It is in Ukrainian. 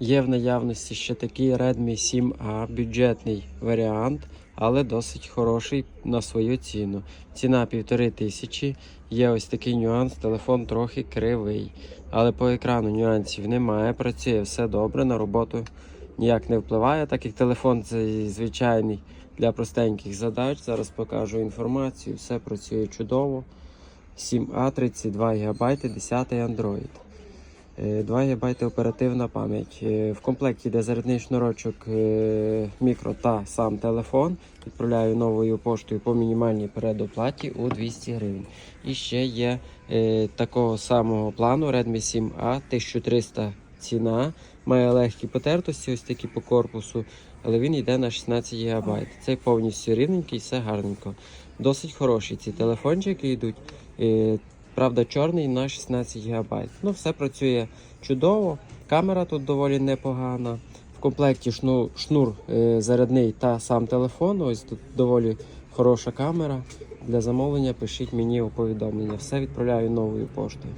Є в наявності ще такий Redmi 7A, бюджетний варіант, але досить хороший на свою ціну. Ціна півтори тисячі. Є ось такий нюанс, телефон трохи кривий. Але по екрану нюансів немає. Працює все добре, на роботу ніяк не впливає, так як телефон це звичайний для простеньких задач. Зараз покажу інформацію. Все працює чудово. 7А, 32 ГБ, 10 Android. Е, 2 ГБ оперативна пам'ять. Е, В комплекті йде зарядний шнурочок е, мікро та сам телефон. Відправляю новою поштою по мінімальній передоплаті у 200 гривень. І ще є е, такого самого плану Redmi 7A 1300 ціна. Має легкі потертості, ось такі по корпусу, але він йде на 16 ГБ. Цей повністю рівненький, все гарненько. Досить хороші ці телефончики йдуть. Правда, чорний на 16 ГБ. Ну, все працює чудово. Камера тут доволі непогана. В комплекті шнур, шнур е, зарядний та сам телефон. Ось тут доволі хороша камера. Для замовлення пишіть мені у повідомлення. Все відправляю новою поштою.